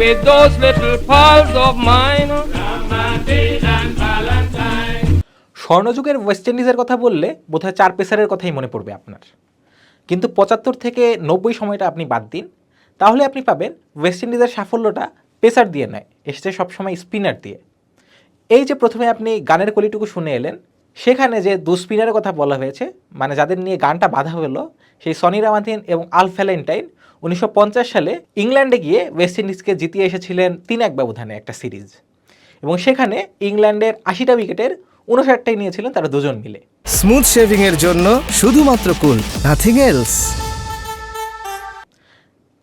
with those little pals of mine. স্বর্ণযুগের West ইন্ডিজের কথা বললে বোধহয় চার পেসারের কথাই মনে পড়বে আপনার কিন্তু পঁচাত্তর থেকে নব্বই সময়টা আপনি বাদ দিন, তাহলে আপনি পাবেন ওয়েস্ট ইন্ডিজের সাফল্যটা পেসার দিয়ে নয়, এসেছে সবসময় স্পিনার দিয়ে এই যে প্রথমে আপনি গানের কলিটুকু শুনে এলেন, সেখানে যে দু স্পিনারের কথা বলা হয়েছে মানে যাদের নিয়ে গানটা বাধা হলো, সেই সনি রামাথিন এবং আল ফ্যালেন্টাইন উনিশশো পঞ্চাশ সালে ইংল্যান্ডে গিয়ে ওয়েস্ট ইন্ডিজকে জিতিয়ে এসেছিলেন তিন এক ব্যবধানে একটা সিরিজ। এবং সেখানে ইংল্যান্ডের আশিটা উইকেটের উনষাটটাই নিয়েছিলেন তারা দুজন মিলে। স্মুথ শেভিংয়ের জন্য শুধুমাত্র কুল নাথিং এলস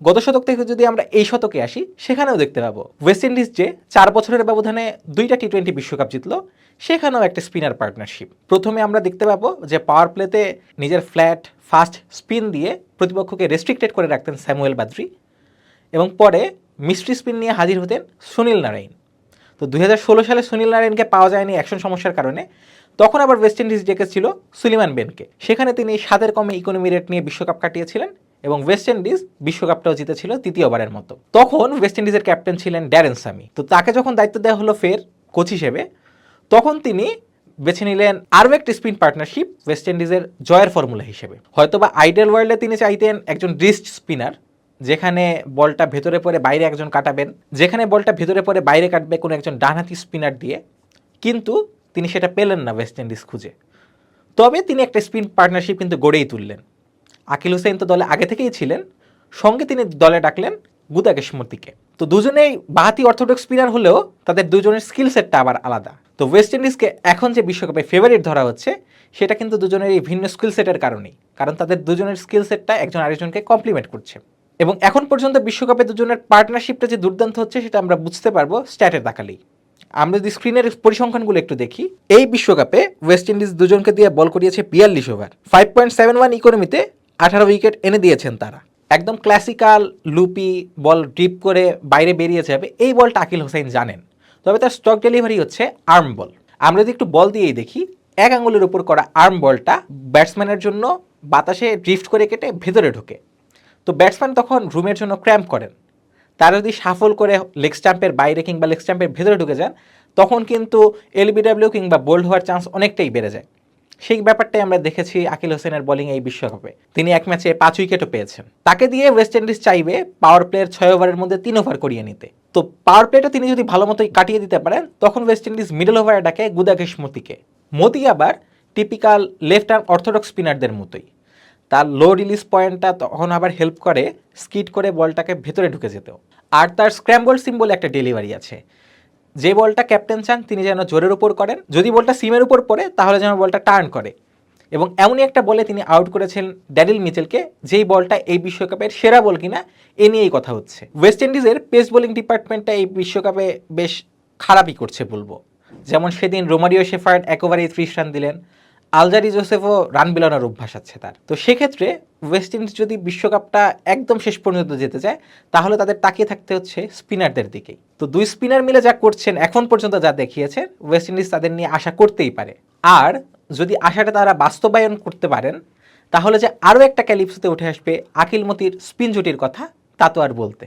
গত শতক থেকে যদি আমরা এই শতকে আসি, সেখানেও দেখতে পাবো ওয়েস্ট ইন্ডিজ যে চার বছরের ব্যবধানে দুইটা টি টোয়েন্টি বিশ্বকাপ জিতলো, সেখানেও একটা স্পিনার পার্টনারশিপ প্রথমে আমরা দেখতে পাবো যে পাওয়ার প্লেতে নিজের ফ্ল্যাট ফাস্ট স্পিন দিয়ে প্রতিপক্ষকে রেস্ট্রিক্টেড করে রাখতেন স্যামুয়েল বাদ্রি এবং পরে মিস্ট্রি স্পিন নিয়ে হাজির হতেন সুনীল নারায়ণ। তো দুই হাজার ষোলো সালে সুনীল নারায়ণকে পাওয়া যায়নি অ্যাকশন সমস্যার কারণে। তখন আবার ওয়েস্ট ইন্ডিজ ডেকেছিল সুলিমান বেনকে। সেখানে তিনি সাতের কমে ইকোনমি রেট নিয়ে বিশ্বকাপ কাটিয়েছিলেন। এবং ওয়েস্ট ইন্ডিজ বিশ্বকাপটাও জিতেছিল তৃতীয়বারের মতো। তখন ওয়েস্ট ইন্ডিজের ক্যাপ্টেন ছিলেন ড্যারেন সামি তো তাকে যখন দায়িত্ব দেওয়া হলো ফের কোচ হিসেবে, তখন তিনি বেছে নিলেন আরও একটি স্পিন পার্টনারশিপ ওয়েস্ট ইন্ডিজের জয়ের ফর্মুলা হিসেবে। হয়তোবা আইডেল ওয়ার্ল্ডে তিনি চাইতেন একজন রিস্ট স্পিনার যেখানে বলটা ভেতরে পড়ে বাইরে একজন কাটাবেন, যেখানে বলটা ভেতরে পড়ে বাইরে কাটবে কোনো একজন ডানহাতি স্পিনার দিয়ে, কিন্তু তিনি সেটা পেলেন না ওয়েস্ট ইন্ডিজ খুঁজে। তবে তিনি একটা স্পিন পার্টনারশিপ কিন্তু গড়েই তুললেন। আকিল হোসেন তো দলে আগে থেকেই ছিলেন। সঙ্গে তিনি দলে ডাকলেন গুদাকেশ মূর্তিকে তো দুজনেই বাহাতি অর্থোডক্স স্পিনার হলেও তাদের দুজনের স্কিল সেটটা আবার আলাদা। তো ওয়েস্ট ইন্ডিজকে এখন যে বিশ্বকাপে ফেভারিট ধরা হচ্ছে, সেটা কিন্তু দুজনের এই ভিন্ন স্কিল সেটের কারণেই। কারণ তাদের দুজনের স্কিল সেটটা একজন আরেকজনকে কমপ্লিমেন্ট করছে। এবং এখন পর্যন্ত বিশ্বকাপে দুজনের পার্টনারশিপটা যে দুর্দান্ত হচ্ছে, সেটা আমরা বুঝতে পারব স্ট্যাটের তাকালেই আমরা যদি স্ক্রিনের পরিসংখ্যানগুলো একটু দেখি, এই বিশ্বকাপে ওয়েস্ট ইন্ডিজ দুজনকে দিয়ে বল করিয়েছে বিয়াল্লিশ over five point seven one ইকোনমিতে আঠারো উইকেট এনে দিয়েছেন তারা। একদম ক্লাসিক্যাল লুপি বল ড্রিপ করে বাইরে বেরিয়ে যাবে এই বলটা আকিল হোসেন জানেন। তবে তার স্টক ডেলিভারি হচ্ছে আর্ম বল আমরা যদি একটু বল দিয়েই দেখি, এক আঙুলের উপর করা আর্ম বলটা ব্যাটসম্যানের জন্য বাতাসে ড্রিফট করে কেটে ভেতরে ঢোকে। তো ব্যাটসম্যান তখন রুমের জন্য ক্র্যাম্প করেন। তারা যদি সাফল করে লেগ স্ট্যাম্পের বাইরে কিংবা লেগ স্ট্যাম্পের ভেতরে ঢুকে যান, তখন কিন্তু এলবিডাব্লিউ কিংবা বোল্ড হওয়ার চান্স অনেকটাই বেড়ে যায়। সেই ব্যাপারটাই আমরা দেখেছি আকিল হোসেনের বোলিং এই বিশ্বকাপে। তিনি এক ম্যাচে পাঁচ উইকেটও পেয়েছেন। তাকে দিয়ে ওয়েস্ট ইন্ডিজ চাইবে পাওয়ার প্লেয়ার ছয় ওভারের মধ্যে তিন ওভার করিয়ে নিতে। তো পাওয়ার প্লেটা তিনি যদি ভালো মতোই কাটিয়ে দিতে পারেন, তখন ওয়েস্ট ইন্ডিজ মিডল ওভারে ডাকে গুদাকেশ মতিকে। মতি আবার টিপিক্যাল লেফট আর্ম অর্থোডক্স স্পিনারদের মতোই। তার লো রিলিজ পয়েন্টটা তখন আবার হেল্প করে স্কিট করে বলটাকে ভেতরে ঢুকে যেতেও। আর তার স্ক্র্যাম্বল সিম্বল একটা ডেলিভারি আছে। যে বলটা ক্যাপ্টেন চান, তিনি যেন জোরের উপর করেন। যদি বলটা সিমের উপর পড়ে, তাহলে যেন বলটা টার্ন করে। এবং এমনই একটা বলে তিনি আউট করেছেন ড্যারিল মিচেলকে, যেই বলটা এই বিশ্বকাপের সেরা বল কিনা, এ নিয়েই কথা হচ্ছে। ওয়েস্ট ইন্ডিজের পেস বোলিং ডিপার্টমেন্টটা এই বিশ্বকাপে বেশ খারাপই করছে বলব। যেমন সেদিন রোমারিও শেফার্ড একেবারেই ত্রিশ রান দিলেন। আলজারি জোসেফও রান বিলানোর অভ্যাস আছে তার। তো সেক্ষেত্রে ওয়েস্ট ইন্ডিজ যদি বিশ্বকাপটা একদম শেষ পর্যন্ত যেতে চায়, তাহলে তাদের তাকিয়ে থাকতে হচ্ছে স্পিনারদের দিকেই। তো দুই স্পিনার মিলে যা করছেন এখন পর্যন্ত যা দেখিয়েছে ওয়েস্ট ইন্ডিজ তাদের নিয়ে আশা করতেই পারে। আর যদি আশাটা তারা বাস্তবায়ন করতে পারেন, তাহলে যে আরও একটা ক্যালিপসতে উঠে আসবে আকিল মতির স্পিন জুটির কথা, তা তো আর বলতে।